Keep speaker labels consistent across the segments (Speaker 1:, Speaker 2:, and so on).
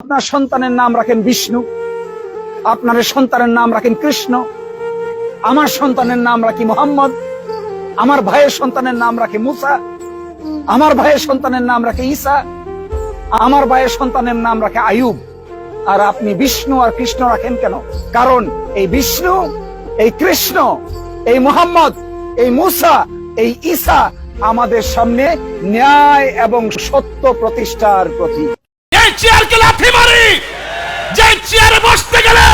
Speaker 1: আপনার সন্তানের নাম রাখেন বিষ্ণু, আপনার সন্তানের নাম রাখেন কৃষ্ণ, আমার সন্তানের নাম রাখি মোহাম্মদ, আমার ভাইয়ের সন্তানের নাম রাখে মুসা, আমার ভাইয়ের সন্তানের নাম রাখে ঈসা, আমার ভাইয়ের সন্তানের নাম রাখে আয়ুব। আর আপনি বিষ্ণু আর কৃষ্ণ রাখেন কেন? কারণ এই বিষ্ণু, এই কৃষ্ণ, এই মোহাম্মদ, এই মুসা, এই ঈসা আমাদের সামনে ন্যায় এবং সত্য প্রতিষ্ঠার প্রতীক।
Speaker 2: চেয়ারকে লাথি মারি। যে চেয়ারে বসতে গেলে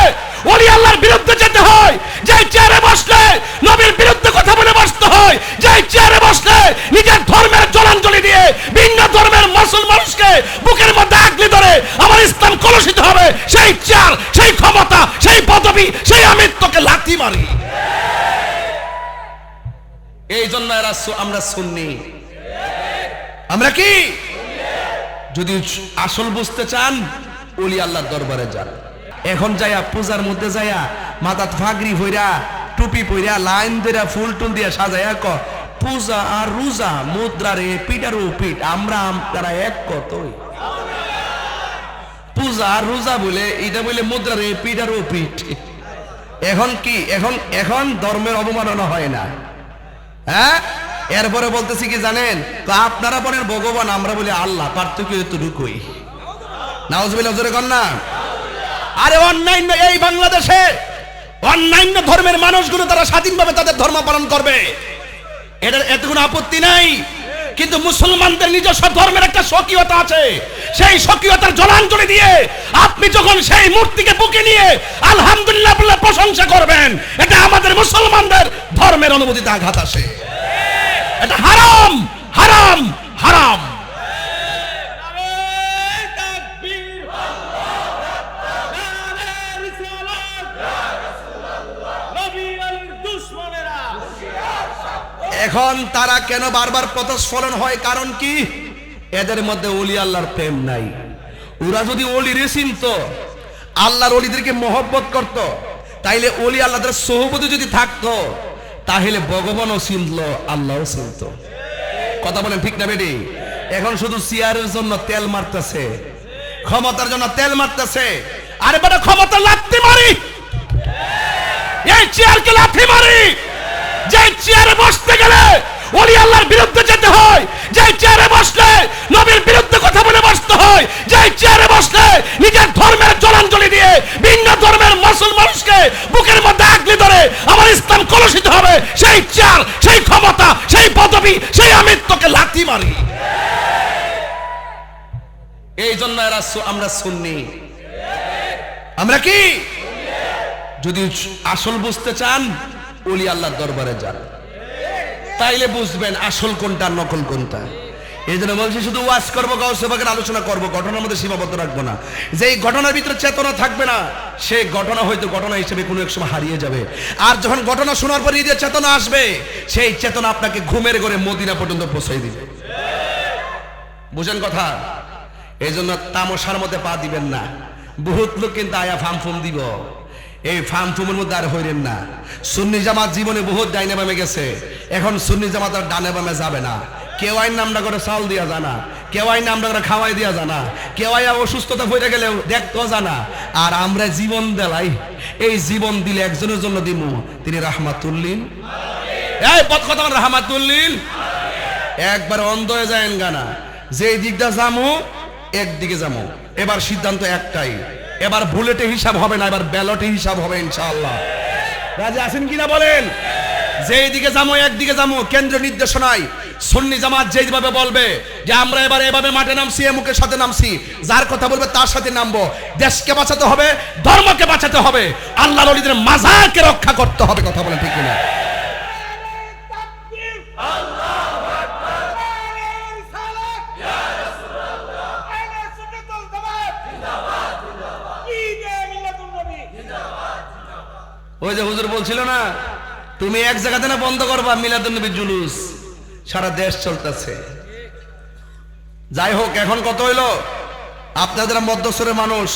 Speaker 2: ওলি আল্লাহর বিরুদ্ধে যেতে হয় যে চেয়ারে বসলে নবীর বিরুদ্ধে কথা বলে বসতে হয় যে চেয়ারে বসলে নিজের ধর্মের জলাঞ্জলি দিয়ে ভিন্ন ধর্মের মুসলমান মানুষকে বুকের মধ্যে আগলি ধরে আমার ইসলাম কলুষিত হবে সেই চেয়ার সেই ক্ষমতা সেই পদবি সেই আমিত্বকে লাথি মারি। এই জন্য এরা আমরা শুননি আমরা কি? যদি আসল বুঝতে চান, ওলি আল্লাহর দরবারে যান। এখন যাইয়া পূজার মধ্যে যাইয়া মাথাত ফাগরি ভইরা, টুপি পইরা, লাইন ধইরা, ফুল টুল দিয়া সাজাইয়া ক, পূজা আর রোজা, মুদ্রা রে পিটারও পিট আমরা তারা এক কতই? পূজা আর রোজা বলে, এটা বলে মুদ্রা রে পিটারও পিট এখন কি? এখন এখন ধর্মের অবমাননা হয় না। হ্যাঁ? এরপরে বলতেছি কি জানেন? তো আপনারা বলেন, ভগবান, আমরা বলি আল্লাহ, পার্থক্য এতটুকুই। নাউজবিল্লাহ, জোরে কর না? আরে অন্যান্য এই বাংলাদেশে অন্যান্য ধর্মের মানুষগুলো তারা স্বাধীনভাবে তাদের ধর্ম পালন করবে। এটার এত কোনো আপত্তি নাই। কিন্তু মুসলমানদের নিজস্ব ধর্মের একটা স্বকীয়তা আছে। সেই স্বকীয়তার জলাঞ্জলি দিয়ে আপনি যখন সেই মূর্তিকে বুকে নিয়ে আলহামদুলিল্লাহ বলে প্রশংসা করবেন, এটা আমাদের মুসলমানদের ধর্মের অনুভূতিতে আঘাত আসে। এটা হারাম হারাম হারাম। এখন তারা কেন বারবার প্রতিস্ফলন হয়? কারণ কি? এদের মধ্যে অলি আল্লাহর প্রেম নাই। ওরা যদি অলি রে চিনত আল্লাহর অলিদেরকে মহব্বত করত, তাইলে অলি আল্লাহদের সহবতি যদি থাকতো তাহলে ভগবানও চিনল আল্লাহও চিনত কথা বলেন ঠিক না বেডি এখন শুধু চেয়ারের জন্য তেল মারতেছে। ক্ষমতার জন্য তেল মারতেছে। আরে বেটা ক্ষমতা লাথি মারি। এই চেয়ারকে লাথি মারি। যে চেয়ারে বসতে গেলে ওলি আল্লাহর বিরুদ্ধে যেতে হয়। যে চেয়ারে বসলে নবীর বিরুদ্ধে কথা বলে বসতে হয় যে চেয়ারে বসলে নিজের ধর্মের জলাঞ্জলি দিয়ে ভিন্ন ধর্মের মুসলমান মানুষকে বুকের মধ্যে আগলি ধরে আমার ইসলাম কলুষিত হবে সেই চেয়ার সেই ক্ষমতা সেই পদবি সেই তোকে লাথি মারি। এই জন্য এরা আমরা শুননি আমরা কি? যদি আসল বুঝতে চান, ওলি আল্লাহর দরবারে যান। তাইলে বুঝবেন আসল কোনটা, নকল কোনটা। এই জন্য বলছি, শুধু ওয়াজ করব গাউসেবাকের আলোচনা করব, ঘটনার মধ্যে সীমাবদ্ধ রাখব না। যে এই ঘটনার ভিতরে চেতনা থাকবে না সেই ঘটনা হয়তো ঘটনা হিসেবে কোনো এক সময় হারিয়ে যাবে। আর যখন ঘটনা শোনার পর ঈদের চেতনা আসবে, সেই চেতনা আপনাকে ঘুমের ঘরে মদিনা পর্যন্ত পৌঁছে দিবে। বুঝেন কথা? এই জন্য তামশার মধ্যে পা দিবেন না। বহুত লোক কিন্তু আয়া ফার্ম ফুম দিব। এই ফার্ম ফুমের মধ্যে আর হইলেন না। সুন্নি জামাত জীবনে বহুত ডাইনে বামে গেছে। এখন সুন্নি জামাত আর ডানে বামে যাবে না। কেউ আইন নামটা করে চাল দিয়া জানা, কেউ আইন নামটা করে খাওয়াই দিয়া জানা, কেউ আইয়া অসুস্থতা হয়ে গেলে দেখতো জানা। আর আমরা জীবন দেলাই, এই জীবন দিলে একজনের জন্য দিমু, তিনি রাহমাতুল্লিন এই পথ কথা রাহমাতুল্লিন একবার অন্ধ হয়ে যায় গানা যে দিকটা যামু, একদিকে যামু। এবার সিদ্ধান্ত একটাই, এবার বুলেটে হিসাব হবে না, এবার ব্যালটে হিসাব হবে ইনশাআল্লাহ। রাজা আছেন কিনা বলেন? যেই দিকে যাব একদিকে যাব কেন্দ্র নির্দেশনায় সুন্নি জামাত যেইভাবে বলবে যে আমরা এবার এভাবে মাঠে নামছি এমুকের সাথে নামছি যার কথা বলবে তার সাথে নামবো। দেশকে বাঁচাতে হবে ধর্মকে বাঁচাতে হবে আল্লাহ অলিদের মাজারকে রক্ষা করতে হবে কথা বলেন ঠিক কিনা? ওই যে হুজুর বলছিল না তুমি এক জায়গাতে না বন্ধ করবা মিলাদুল নবীর জুলুস। সারা দেশ চলতেছে। যাই হোক এখন কত হইল? আপনাদের মধ্যস্বরের মানুষ,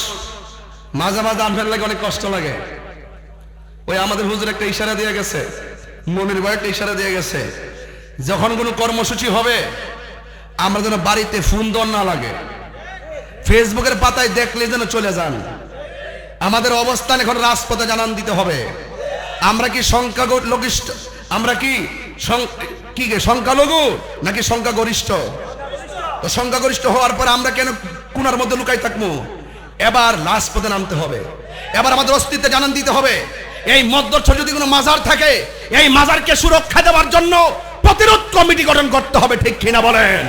Speaker 2: মাঝে মাঝে আনফের লাগে অনেক কষ্ট লাগে। ওই আমাদের হুজুর একটা ইশারা দিয়ে গেছে, মনির ভাই একটা ইশারা দিয়ে গেছে, যখন কোনো কর্মসূচি হবে, আমরা যেন বাড়িতে ফোন দর না লাগে। ফেসবুকের পাতায় দেখলে যেন চলে যান। আমাদের অবস্থান এখন রাজপথে জানান দিতে হবে। আমরা কি সংখ্যালঘিষ্ঠ আমরা কি কি সংখ্যালঘু? নাকি সংখ্যাগরিষ্ঠ? তো সংখ্যাগরিষ্ঠ হওয়ার পর আমরা কেন কুনার মধ্যে লুকাই থাকব? এবার রাজপথে নামতে হবে। এবার আমাদের অস্তিত্বে জানান দিতে হবে। এই মধ্যচ্ছ যদি কোনো মাজার থাকে, এই মাজারকে সুরক্ষা দেওয়ার জন্য প্রতিরোধ কমিটি গঠন করতে হবে, ঠিক কিনা বলেন?